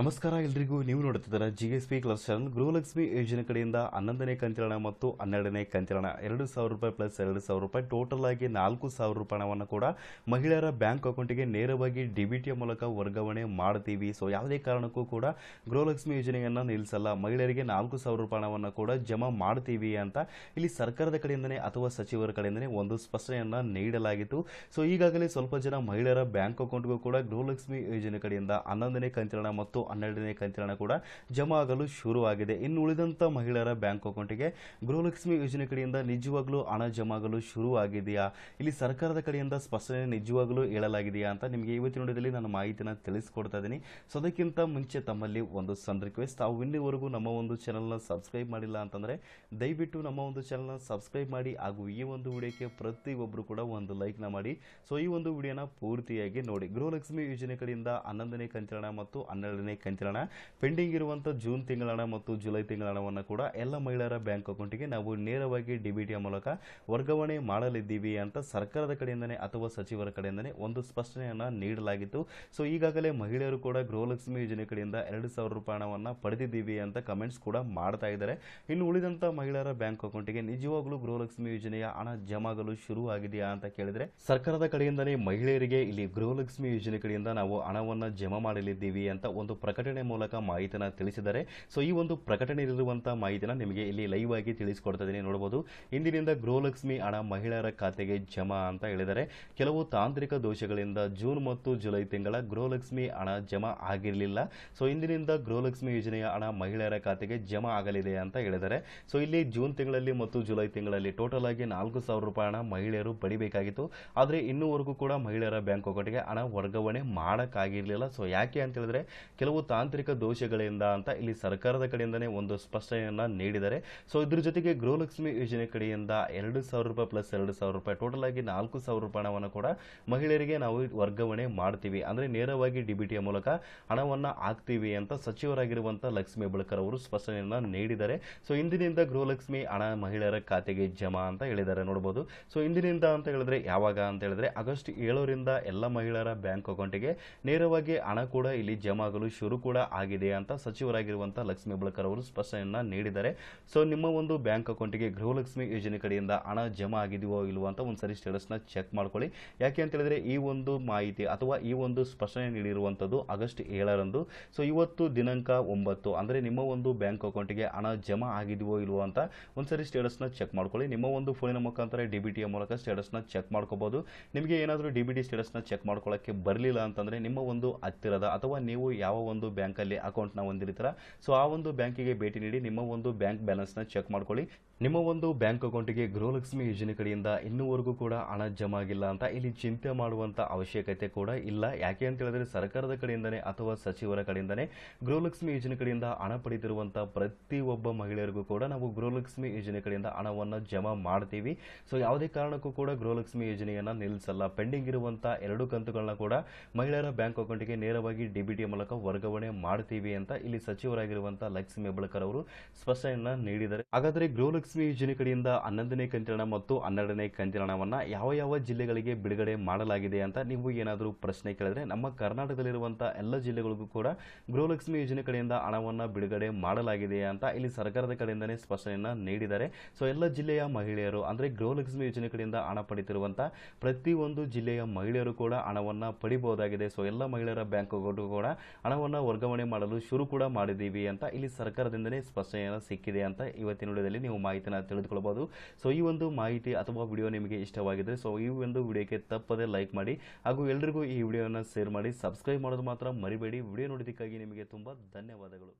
ನಮಸ್ಕಾರ ಎಲ್ರಿಗೂ. ನೀವು ನೋಡುತ್ತಿದ್ದಾರೆ G S P class channel Gruhalakshmi ಯೋಜನೆ ಕಡೆಯಿಂದ ಹನ್ನೊಂದನೇ ಕಂತಿರಣ ಮತ್ತು ಹನ್ನೆರಡನೇ ಕಂತಿರಣ. ಎರಡು ಸಾವಿರ ರೂಪಾಯಿ ಪ್ಲಸ್ ಎರಡು ಸಾವಿರ ರೂಪಾಯಿ. ಟೋಟಲ್ ಆಗಿ ನಾಲ್ಕು ಸಾವಿರ ರೂಪಾಯಿ ಹಣವನ್ನು ಕೂಡ ಮಹಿಳೆಯರ ಬ್ಯಾಂಕ್ ಅಕೌಂಟಿಗೆ ನೇರವಾಗಿ ಡಿ ಬಿ ಟಿಯ ಮೂಲಕ ವರ್ಗಾವಣೆ ಮಾಡ್ತೀವಿ. ಸೊ ಯಾವುದೇ ಕಾರಣಕ್ಕೂ ಕೂಡ ಗೃಹಲಕ್ಷ್ಮಿ ಯೋಜನೆಯನ್ನು ನಿಲ್ಲಿಸಲ್ಲ. ಮಹಿಳೆಯರಿಗೆ ನಾಲ್ಕು ಸಾವಿರ ರೂಪಾಯಿ ಹಣವನ್ನು ಕೂಡ ಜಮಾ ಮಾಡ್ತೀವಿ ಅಂತ ಇಲ್ಲಿ ಸರ್ಕಾರದ ಕಡೆಯಿಂದನೇ ಅಥವಾ ಸಚಿವರ ಕಡೆಯಿಂದನೇ ಒಂದು ಸ್ಪಷ್ಟನೆಯನ್ನು ನೀಡಲಾಗಿತ್ತು. ಸೊ ಈಗಾಗಲೇ ಸ್ವಲ್ಪ ಜನ ಮಹಿಳೆಯರ ಬ್ಯಾಂಕ್ ಅಕೌಂಟ್ಗೂ ಕೂಡ ಗೃಹಲಕ್ಷ್ಮಿ ಯೋಜನೆ ಕಡೆಯಿಂದ ಹನ್ನೊಂದನೇ ಕಂತಿರಣ ಮತ್ತು ಹನ್ನೆರಡನೇ ಕಂತಿನ ಕೂಡ ಜಮಾ ಆಗಲು ಶುರುವಾಗಿದೆ. ಇನ್ನು ಉಳಿದಂಥ ಮಹಿಳೆಯರ ಬ್ಯಾಂಕ್ ಅಕೌಂಟಿಗೆ ಗೃಹಲಕ್ಷ್ಮಿ ಯೋಜನೆ ಕಡೆಯಿಂದ ನಿಜವಾಗ್ಲೂ ಹಣ ಜಮಾಗಲು ಶುರು ಶುರುವಾಗಿದೆಯಾ? ಇಲ್ಲಿ ಸರ್ಕಾರದ ಕಡೆಯಿಂದ ಸ್ಪಷ್ಟನೆ ನಿಜವಾಗ್ಲೂ ಹೇಳಲಾಗಿದೆಯಾ ಅಂತ ನಿಮಗೆ ಇವತ್ತಿನ ನೋಡಿದಲ್ಲಿ ನಾನು ಮಾಹಿತಿನ ತಿಳಿಸ್ಕೊಡ್ತಾ ಇದ್ದೀನಿ. ಸೊ, ಅದಕ್ಕಿಂತ ಮುಂಚೆ ತಮ್ಮಲ್ಲಿ ಒಂದು ಸಣ್ಣ ರಿಕ್ವೆಸ್ಟ್, ತಾವು ಇನ್ನಿವರೆಗೂ ನಮ್ಮ ಒಂದು ಚಾನಲ್ನ ಸಬ್ಸ್ಕ್ರೈಬ್ ಮಾಡಿಲ್ಲ ಅಂತಂದರೆ ದಯವಿಟ್ಟು ನಮ್ಮ ಒಂದು ಚಾನಲ್ನ ಸಬ್ಸ್ಕ್ರೈಬ್ ಮಾಡಿ, ಹಾಗೂ ಈ ಒಂದು ವಿಡಿಯೋಕ್ಕೆ ಪ್ರತಿಯೊಬ್ಬರು ಕೂಡ ಒಂದು ಲೈಕ್ನ ಮಾಡಿ. ಸೊ, ಈ ಒಂದು ವಿಡಿಯೋನ ಪೂರ್ತಿಯಾಗಿ ನೋಡಿ. ಗೃಹಲಕ್ಷ್ಮಿ ಯೋಜನೆ ಕಡೆಯಿಂದ ಹನ್ನೊಂದನೇ ಕಂತಿನ ಮತ್ತು ಹನ್ನೆರಡನೇ ಕಂತಿನ ಪೆಂಡಿಂಗ್ ಇರುವಂಥ ಜೂನ್ ತಿಂಗಳ ಹಣ ಮತ್ತು ಜುಲೈ ತಿಂಗಳ ಹಣವನ್ನು ಕೂಡ ಎಲ್ಲ ಮಹಿಳೆಯರ ಬ್ಯಾಂಕ್ ಅಕೌಂಟಿಗೆ ನಾವು ನೇರವಾಗಿ ಡಿ ಬಿ ಟಿಯ ಮೂಲಕ ವರ್ಗಾವಣೆ ಮಾಡಲಿದ್ದೀವಿ ಅಂತ ಸರ್ಕಾರದ ಕಡೆಯಿಂದನೇ ಅಥವಾ ಸಚಿವರ ಕಡೆಯಿಂದನೇ ಒಂದು ಸ್ಪಷ್ಟನೆಯನ್ನು ನೀಡಲಾಗಿತ್ತು. ಸೊ ಈಗಾಗಲೇ ಮಹಿಳೆಯರು ಕೂಡ ಗೃಹಲಕ್ಷ್ಮಿ ಯೋಜನೆ ಕಡೆಯಿಂದ ಎರಡು ಸಾವಿರ ರೂಪಾಯಿ ಹಣವನ್ನು ಪಡೆದಿದ್ದೀವಿ ಅಂತ ಕಮೆಂಟ್ಸ್ ಕೂಡ ಮಾಡ್ತಾ ಇದ್ದಾರೆ. ಇನ್ನು ಉಳಿದಂಥ ಮಹಿಳೆಯರ ಬ್ಯಾಂಕ್ ಅಕೌಂಟಿಗೆ ನಿಜವಾಗ್ಲೂ ಗೃಹಲಕ್ಷ್ಮಿ ಯೋಜನೆಯ ಹಣ ಜಮಾಗಲು ಶುರು ಆಗಿದೆಯಾ ಅಂತ ಕೇಳಿದ್ರೆ, ಸರ್ಕಾರದ ಕಡೆಯಿಂದನೇ ಮಹಿಳೆಯರಿಗೆ ಇಲ್ಲಿ ಗೃಹಲಕ್ಷ್ಮಿ ಯೋಜನೆ ಕಡೆಯಿಂದ ನಾವು ಹಣವನ್ನು ಜಮಾ ಮಾಡಲಿದ್ದೀವಿ ಅಂತ ಒಂದು ಪ್ರಕಟಣೆ ಮೂಲಕ ಮಾಹಿತಿನ ತಿಳಿಸಿದ್ದಾರೆ. ಸೊ ಈ ಒಂದು ಪ್ರಕಟಣೆಯಲ್ಲಿರುವಂತಹ ಮಾಹಿತಿನ ನಿಮಗೆ ಇಲ್ಲಿ ಲೈವ್ ಆಗಿ ತಿಳಿಸಿಕೊಡ್ತಾ ಇದ್ದೀನಿ. ನೋಡಬಹುದು ಇಂದಿನಿಂದ ಗೃಹಲಕ್ಷ್ಮಿ ಹಣ ಮಹಿಳೆಯರ ಖಾತೆಗೆ ಜಮಾ ಅಂತ ಹೇಳಿದ್ದಾರೆ. ಕೆಲವು ತಾಂತ್ರಿಕ ದೋಷಗಳಿಂದ ಜೂನ್ ಮತ್ತು ಜುಲೈ ತಿಂಗಳ ಗೃಹಲಕ್ಷ್ಮಿ ಹಣ ಜಮಾ ಆಗಿರಲಿಲ್ಲ. ಸೊ ಇಂದಿನಿಂದ ಗೃಹಲಕ್ಷ್ಮಿ ಯೋಜನೆಯ ಹಣ ಮಹಿಳೆಯರ ಖಾತೆಗೆ ಜಮಾ ಆಗಲಿದೆ ಅಂತ ಹೇಳಿದ್ದಾರೆ. ಸೊ ಇಲ್ಲಿ ಜೂನ್ ತಿಂಗಳಲ್ಲಿ ಮತ್ತು ಜುಲೈ ತಿಂಗಳಲ್ಲಿ ಟೋಟಲ್ ಆಗಿ ನಾಲ್ಕು ಸಾವಿರ ರೂಪಾಯಿ ಹಣ ಮಹಿಳೆಯರು ಪಡಿಬೇಕಾಗಿತ್ತು. ಆದರೆ ಇನ್ನೂವರೆಗೂ ಕೂಡ ಮಹಿಳೆಯರ ಬ್ಯಾಂಕ್ ಅಕೌಂಟ್ಗೆ ಹಣ ವರ್ಗಾವಣೆ ಮಾಡೋಕ್ಕಾಗಿರಲಿಲ್ಲ. ಸೊ ಯಾಕೆ ಅಂತ ಹೇಳಿದ್ರೆ, ಕೆಲವು ತಾಂತ್ರಿಕ ದೋಷಗಳಿಂದ ಅಂತ ಇಲ್ಲಿ ಸರ್ಕಾರದ ಕಡೆಯಿಂದನೇ ಒಂದು ಸ್ಪಷ್ಟನೆಯನ್ನ ನೀಡಿದ್ದಾರೆ ಸೊ ಇದ್ರ ಜೊತೆಗೆ ಗೃಹಲಕ್ಷ್ಮಿ ಯೋಜನೆ ಕಡೆಯಿಂದ ಎರಡು ಸಾವಿರ ರೂಪಾಯಿ ಪ್ಲಸ್ ಎರಡು ಸಾವಿರ ರೂಪಾಯಿ ಟೋಟಲ್ ಆಗಿ ನಾಲ್ಕು ಸಾವಿರ ರೂಪಾಯಿ ಹಣವನ್ನು ಕೂಡ ಮಹಿಳೆಯರಿಗೆ ನಾವು ವರ್ಗಾವಣೆ ಮಾಡ್ತೀವಿ. ಅಂದ್ರೆ ನೇರವಾಗಿ ಡಿಬಿಟಿಯ ಮೂಲಕ ಹಣವನ್ನು ಹಾಕ್ತೀವಿ ಅಂತ ಸಚಿವರಾಗಿರುವಂತಹ ಲಕ್ಷ್ಮೀ ಬಳಕರ್ ಅವರು ಸ್ಪಷ್ಟನೆಯನ್ನ ನೀಡಿದ್ದಾರೆ ಸೊ ಇಂದಿನಿಂದ ಗೃಹಲಕ್ಷ್ಮಿ ಹಣ ಮಹಿಳೆಯರ ಖಾತೆಗೆ ಜಮಾ ಅಂತ ಹೇಳಿದ್ದಾರೆ ನೋಡಬಹುದು ಸೊ ಇಂದಿನಿಂದ ಅಂತ ಹೇಳಿದ್ರೆ ಯಾವಾಗ ಅಂತ ಹೇಳಿದ್ರೆ ಆಗಸ್ಟ್ ಏಳರಿಂದ ಎಲ್ಲ ಮಹಿಳೆಯರ ಬ್ಯಾಂಕ್ ಅಕೌಂಟಿಗೆ ನೇರವಾಗಿ ಹಣ ಕೂಡ ಇಲ್ಲಿ ಜಮಾ ಆಗಲು ಕೂಡ ಆಗಿದೆ ಅಂತ ಸಚಿವರಾಗಿರುವಂಥ ಲಕ್ಷ್ಮೀ ಬಳಕರ್ ಅವರು ಸ್ಪಷ್ಟನೆಯನ್ನ ನೀಡಿದ್ದಾರೆ. ಸೊ ನಿಮ್ಮ ಒಂದು ಬ್ಯಾಂಕ್ ಅಕೌಂಟಿಗೆ ಗೃಹಲಕ್ಷ್ಮಿ ಯೋಜನೆ ಕಡೆಯಿಂದ ಹಣ ಜಮಾ ಆಗಿದೆಯೋ ಇಲ್ವೋ ಅಂತ ಒಂದ್ಸರಿ ನ ಚೆಕ್ ಮಾಡ್ಕೊಳ್ಳಿ. ಯಾಕೆ ಅಂತ ಹೇಳಿದ್ರೆ ಈ ಒಂದು ಮಾಹಿತಿ ಅಥವಾ ಈ ಒಂದು ಸ್ಪಷ್ಟನೆ ನೀಡಿರುವಂಥದ್ದು ಆಗಸ್ಟ್ ಏಳರಂದು. ಸೊ ಇವತ್ತು ದಿನಾಂಕ ಒಂಬತ್ತು. ಅಂದರೆ ನಿಮ್ಮ ಒಂದು ಬ್ಯಾಂಕ್ ಅಕೌಂಟಿಗೆ ಹಣ ಜಮಾ ಆಗಿದೆಯೋ ಇಲ್ವೋ ಅಂತ ಒಂದ್ಸರಿ ಸ್ಟೇಟಸ್ನ ಚೆಕ್ ಮಾಡ್ಕೊಳ್ಳಿ. ನಿಮ್ಮ ಒಂದು ಫೋನಿನ ಮುಖಾಂತರ ಡಿ ಬಿ ಟಿಯ ಮೂಲಕ ಸ್ಟೇಟಸ್ನ ಚೆಕ್ ಮಾಡ್ಕೋಬಹುದು ನಿಮಗೆ ಏನಾದರೂ ಡಿ ಬಿ ಟಿ ಸ್ಟೇಟಸ್ನ ಚೆಕ್ ಮಾಡ್ಕೊಳ್ಳೋಕ್ಕೆ ಬರಲಿಲ್ಲ ಅಂತಂದರೆ ನಿಮ್ಮ ಒಂದು ಹತ್ತಿರದ ಅಥವಾ ನೀವು ಯಾವ ಒಂದು ಬ್ಯಾಂಕಲ್ಲಿ ಅಕೌಂಟ್ನ ಹೊಂದಿರ್ತೀರ. ಸೊ, ಆ ಒಂದು ಬ್ಯಾಂಕಿಗೆ ಭೇಟಿ ನೀಡಿ ನಿಮ್ಮ ಒಂದು ಬ್ಯಾಂಕ್ ಬ್ಯಾಲೆನ್ಸ್ನ ಚೆಕ್ ಮಾಡ್ಕೊಳ್ಳಿ. ನಿಮ್ಮ ಒಂದು ಬ್ಯಾಂಕ್ ಅಕೌಂಟಿಗೆ ಗೃಹಲಕ್ಷ್ಮಿ ಯೋಜನೆ ಕಡೆಯಿಂದ ಇನ್ನೂವರೆಗೂ ಕೂಡ ಹಣ ಜಮಾ ಆಗಿಲ್ಲ ಅಂತ ಇಲ್ಲಿ ಚಿಂತೆ ಮಾಡುವಂಥ ಅವಶ್ಯಕತೆ ಕೂಡ ಇಲ್ಲ. ಯಾಕೆ ಅಂತ ಹೇಳಿದ್ರೆ ಸರ್ಕಾರದ ಕಡೆಯಿಂದನೇ ಅಥವಾ ಸಚಿವರ ಕಡೆಯಿಂದನೇ ಗೃಹಲಕ್ಷ್ಮಿ ಯೋಜನೆ ಕಡೆಯಿಂದ ಹಣ ಪಡೆದಿರುವಂಥ ಪ್ರತಿಯೊಬ್ಬ ಮಹಿಳೆಯರಿಗೂ ಕೂಡ ನಾವು ಗೃಹಲಕ್ಷ್ಮಿ ಯೋಜನೆ ಕಡೆಯಿಂದ ಹಣವನ್ನು ಜಮಾ ಮಾಡ್ತೀವಿ. ಸೊ, ಯಾವುದೇ ಕಾರಣಕ್ಕೂ ಕೂಡ ಗೃಹಲಕ್ಷ್ಮಿ ಯೋಜನೆಯನ್ನು ನಿಲ್ಲಿಸಲ್ಲ. ಪೆಂಡಿಂಗ್ ಇರುವಂಥ ಎರಡು ಕಂತುಗಳನ್ನ ಕೂಡ ಮಹಿಳೆಯರ ಬ್ಯಾಂಕ್ ಅಕೌಂಟಿಗೆ ನೇರವಾಗಿ ಡಿಬಿಟಿ ಮೂಲಕ ವರ್ಗಾವಣೆ ಮಾಡ್ತೀವಿ ಅಂತ ಇಲ್ಲಿ ಸಚಿವರಾಗಿರುವಂತಹ ಲಕ್ಷ್ಮಿ ಹೆಬ್ಬಳಕರ್ ಅವರು ಸ್ಪಷ್ಟನೆಯನ್ನ ನೀಡಿದ್ದಾರೆ. ಹಾಗಾದ್ರೆ ಗೃಹಲಕ್ಷ್ಮಿ ಯೋಜನೆ ಕಡೆಯಿಂದ ಹನ್ನೊಂದನೇ ಕಂತಿನ ಮತ್ತು ಹನ್ನೆರಡನೇ ಕಂತಿನ ಯಾವ ಯಾವ ಜಿಲ್ಲೆಗಳಿಗೆ ಬಿಡುಗಡೆ ಮಾಡಲಾಗಿದೆ ಅಂತ ನೀವು ಏನಾದರೂ ಪ್ರಶ್ನೆ ಕೇಳಿದ್ರೆ ನಮ್ಮ ಕರ್ನಾಟಕದಲ್ಲಿರುವಂತಹ ಎಲ್ಲ ಜಿಲ್ಲೆಗಳಿಗೂ ಕೂಡ ಗೃಹಲಕ್ಷ್ಮಿ ಯೋಜನೆ ಕಡೆಯಿಂದ ಹಣವನ್ನು ಬಿಡುಗಡೆ ಮಾಡಲಾಗಿದೆ ಅಂತ ಇಲ್ಲಿ ಸರ್ಕಾರದ ಕಡೆಯಿಂದನೇ ಸ್ಪಷ್ಟನೆಯನ್ನ ನೀಡಿದ್ದಾರೆ. ಸೊ ಎಲ್ಲ ಜಿಲ್ಲೆಯ ಮಹಿಳೆಯರು, ಅಂದ್ರೆ ಗೃಹಲಕ್ಷ್ಮಿ ಯೋಜನೆ ಕಡೆಯಿಂದ ಹಣ ಪಡೆಯುತ್ತಿರುವಂತಹ ಪ್ರತಿಯೊಂದು ಜಿಲ್ಲೆಯ ಮಹಿಳೆಯರು ಕೂಡ ಹಣವನ್ನ ಪಡಿಬಹುದಾಗಿದೆ. ಸೊ ಎಲ್ಲ ಮಹಿಳೆಯರ ಬ್ಯಾಂಕ್ ಕೂಡ ಹಣವನ್ನು ವರ್ಗಾವಣೆ ಮಾಡಲು ಶುರು ಕೂಡ ಮಾಡಿದ್ದೀವಿ ಅಂತ ಇಲ್ಲಿ ಸರ್ಕಾರದಿಂದಲೇ ಸ್ಪಷ್ಟನೆಯನ್ನು ಸಿಕ್ಕಿದೆ ಅಂತ ಇವತ್ತಿನ ವಿಡಿಯೋದಲ್ಲಿ ನೀವು ಮಾಹಿತಿಯನ್ನು ತಿಳಿದುಕೊಳ್ಬಹುದು. ಸೊ ಈ ಒಂದು ಮಾಹಿತಿ ಅಥವಾ ವಿಡಿಯೋ ನಿಮಗೆ ಇಷ್ಟವಾಗಿದ್ರೆ ಸೊ ಈ ಒಂದು ವಿಡಿಯೋಕ್ಕೆ ತಪ್ಪದೇ ಲೈಕ್ ಮಾಡಿ, ಹಾಗೂ ಎಲ್ರಿಗೂ ಈ ವಿಡಿಯೋನ ಶೇರ್ ಮಾಡಿ ಸಬ್ಸ್ಕ್ರೈಬ್ ಮಾಡೋದು ಮಾತ್ರ ಮರಿಬೇಡಿ. ವಿಡಿಯೋ ನೋಡೋದಕ್ಕಾಗಿ ನಿಮಗೆ ತುಂಬ ಧನ್ಯವಾದಗಳು.